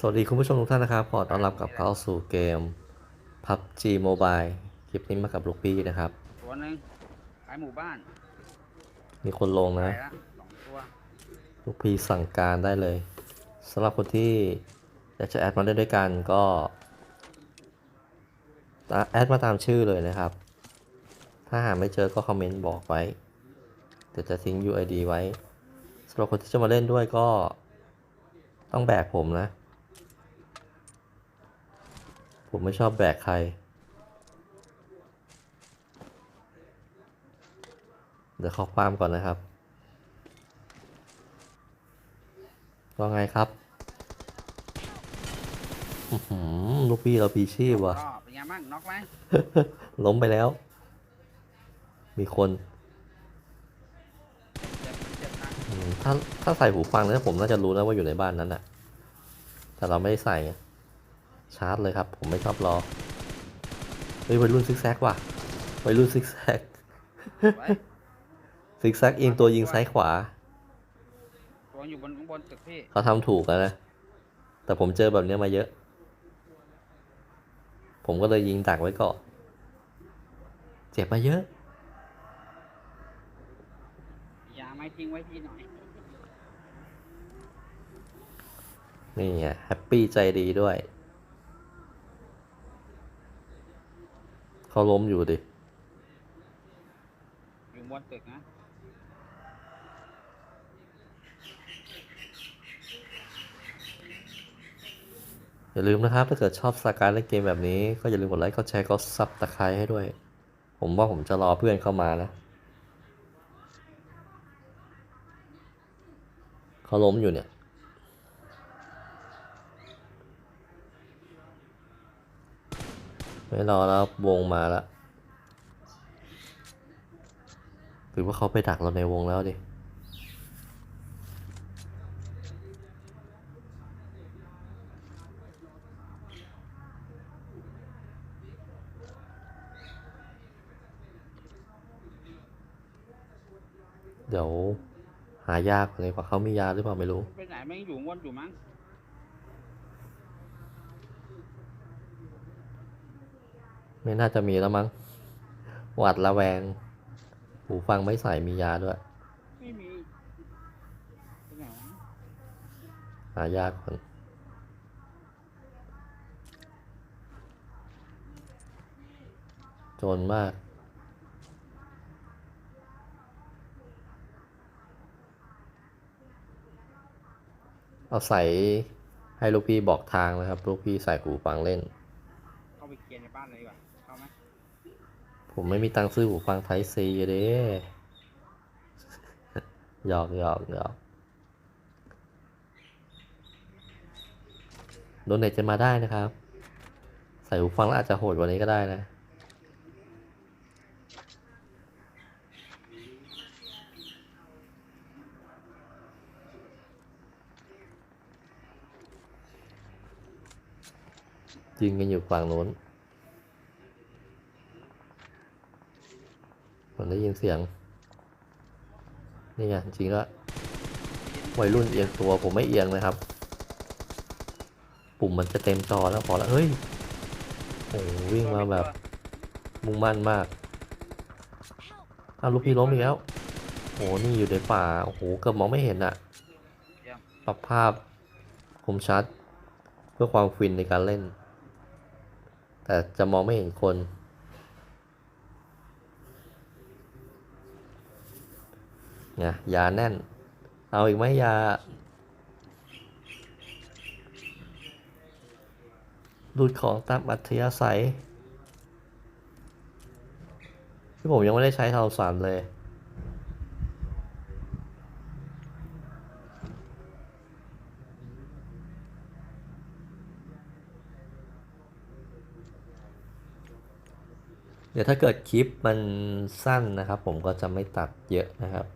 สวัสดีคุณผู้ชมทุกท่านนะครับ ขอต้อนรับกลับเข้าสู่เกม PUBG Mobile คลิปนี้มากับลูกพี่นะครับ ตัวหนึ่งขายหมู่บ้านมีคนลงไปนะละสองตัวลูกพี่สั่งการได้เลยสำหรับคนที่อยากจะแอดมาเล่นด้วยกันก็แอดมาตามชื่อเลยนะครับ ถ้าหาไม่เจอก็คอมเมนต์บอกไว้เดี๋ยวจะทิ้ง UID ไว้สำหรับคนที่จะมาเล่นด้วยก็ต้องแบกผมนะ ผมไม่ชอบแบกใคร เดี๋ยวข้าความก่อนนะครับว่าไงครับลูกพี่เราพีชีพว่ะเป็นไงบ้างน็อกไหมล้มไปแล้ว มีคนถ้าถ้าใส่หูฟังเนี่ผมน่าจะรู้นะว่าอยู่ในบ้านนั้นน่ะแต่เราไม่ได้ใส่ ชาร์จเลยครับ ผมไม่ชอบรอ เฮ้ยวัยรุ่นซิกแซกว่ะวัยรุ่นซิกแซกไว้ซิกแซกเอียงตัวยิงซ้ายขวา ตัวอยู่บนข้างบนตึกพี่ เขาทำถูกแล้วนะ แต่ผมเจอแบบเนี้ยมาเยอะ ผมก็เลยยิงดักไว้ก่อน เจ็บมาเยอะยาไม้ทิ้งไว้พี่หน่อย นี่ไงแฮปปี้ใจดีด้วย เขาล้มอยู่ดิอยู่บนตึกนะอย่าลืมนะครับ ถ้าเกิดชอบสการเล่นเกมแบบนี้ ก็อย่าลืมกดไลค์กดแชร์กดซับตะไคร้ให้ด้วย ผมว่าผมจะรอเพื่อนเข้ามานะเขาล้มอยู่เนี่ย ไม่รอแล้ววงมาแล้วหรือว่าเขาไปดักเราในวงแล้วดิเดี๋ยวหายากเลยว่าเขามียาหรือเปล่าไม่รู้ ไปไหนแม่งอยู่บนอยู่มั้ง ไม่น่าจะมีแล้วมั้ง หวัดระแวง หูฟังไม่ใส่มียาด้วย ไม่มีไปไหนวะหายากคนจนมาก เอาใส่ให้ลูกพี่บอกทางนะครับ ลูกพี่ใส่หูฟังเล่น เข้าไปเคลียร์ในบ้านเลยดีกว่าเข้าไหม ผมไม่มีตังค์ซื้อหูฟังไทซีเด้หยอกหยอกหยอกโดนเน็ตจะมาได้นะครับ ใส่หูฟังแล้วอาจจะโหดกว่านี้ก็ได้นะยิงกันอยู่ฝั่งนู้น ผมได้ยินเสียง นี่ไงจริงแล้ววัยรุ่นเอียงตัวผมไม่เอียงนะครับ ปุ่มมันจะเต็มจอแล้วพอแล้วเฮ้ยโอ้วิ่งมาแบบ มุ่งมั่นมากอ้าวลูกพี่ล้มอีกแล้วโอ้โหนี่อยู่ในป่าโอ้โหเกือบมองไม่เห็นอะปรับภาพคมชัด เพื่อความฟินในการเล่น แต่จะมองไม่เห็นคน ไงยาแน่น เอาอีกไหมยา ดูดของตามอัธยาศัย ที่ผมยังไม่ได้ใช้เทาสารเลยเดี๋ยวถ้าเกิดคลิปมันสั้นนะครับ ผมก็จะไม่ตัดเยอะนะครับ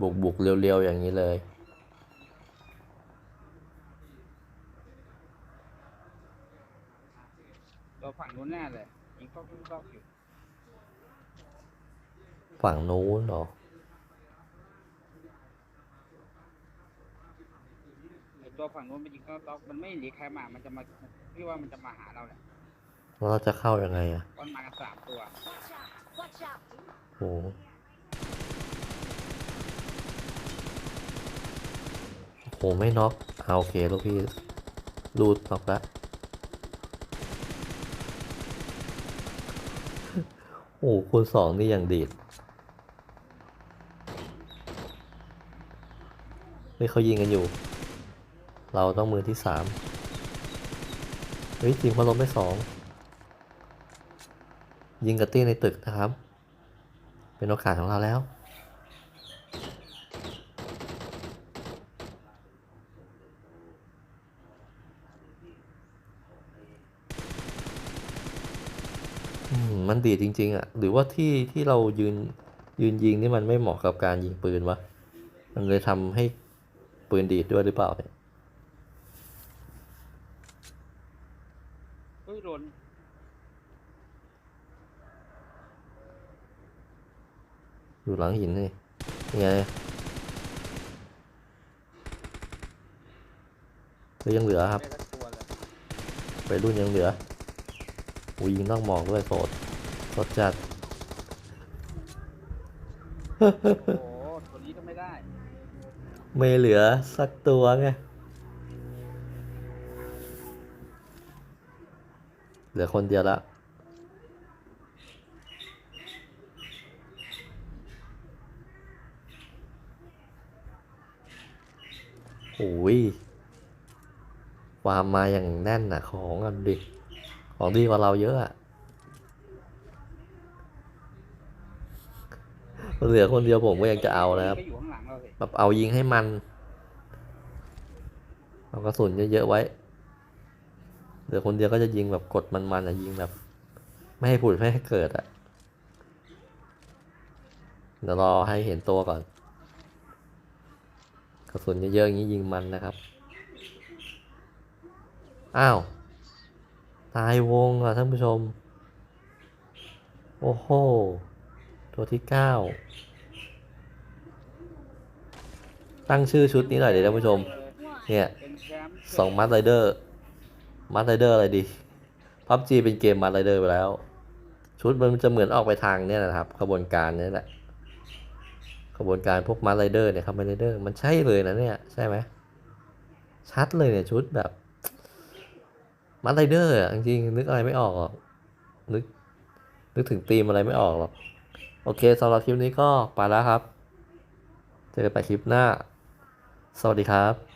บุกบุกๆเร็วๆ อย่างนี้เลยตัวฝั่งนู้นแน่เลยยิงก็ยิงก็อยู่ฝั่งนู้นเหรอตัวฝั่งนู้นมันยิงก็ล็อกมันไม่หนีใครมา มันจะมาพี่ว่ามันจะมาหาเราแหละแล้วเราจะเข้ายังไงอะเพราะมันมากันสามตัว Watch out! Watch out! โอ้ โหโหไม่น็อกเอาโอเคลูกพี่รูดน็อกล้วโอ้โหคูณสองนี่อย่างดีดเฮ้ยเขายิงกันอยู่ เราต้องมือที่สามเฮ้ยทีมเขาล้มไปสองยิงกับตี้ในตึกนะครับ เป็นโอกาสของเราแล้ว มมันดีดจริง ๆ อะ หรือว่าที่ที่เรายืนยืนยิงนี่มันไม่เหมาะกับการยิงปืนวะ มันเลยทำให้ปืนดีดด้วยหรือเปล่าเนี่ยเฮ้ยโดนอยู่หลังหินนี่ยังไงก็ยังเหลือครับได้สักตัวเลยไปรุ่นยังเหลืออูยิงนอกหมอกด้วยโสดโสดจัด โอ้โหตัวนี้ก็ไม่ได้ไม่เหลือสักตัวไง เหลือคนเดียวละ โอ้ย ความมาอย่างแน่นอะของกันดิ ของดีกว่าเราเยอะอะ เหลือคนเดียวผมก็ยังจะเอานะครับก็อยู่ข้างหลังเราสิแบบเอายิงให้มันเอากระสุนเยอะๆไว้ เหลือคนเดียวก็จะยิงแบบกดมันๆอะยิงแบบ ไม่ให้ผุดไม่ให้เกิดอะเดี๋ยวรอให้เห็นตัวก่อน กระสุนเยอะๆอย่างนี้ยิงมันนะครับ อ้าว ตายวงอะท่านผู้ชม โอ้โห ตัวที่เก้าตั้งชื่อชุดนี้หน่อยเดี๋ยวท่านผู้ชม เนี่ยสองมัดไรเดอร์มัดไรเดอร์อะไรดีพับจีเป็นเกมมัดไรเดอร์ไปแล้ว ชุดมันจะเหมือนออกไปทางเนี่ยนะครับขบวนการเนี่ยแหละขบวนการพวกมัดไรเดอร์เนี่ยครับมัดไรเดอร์มันใช่เลยนะเนี่ยใช่ไหมชัดเลยเนี่ยชุดแบบมัดไรเดอร์อะจริงๆนึกอะไรไม่ออกหรอกนึกนึกถึงธีมอะไรไม่ออกหรอก โอเคสำหรับคลิปนี้ก็ไปแล้วครับ เจอกันใหม่คลิปหน้า สวัสดีครับ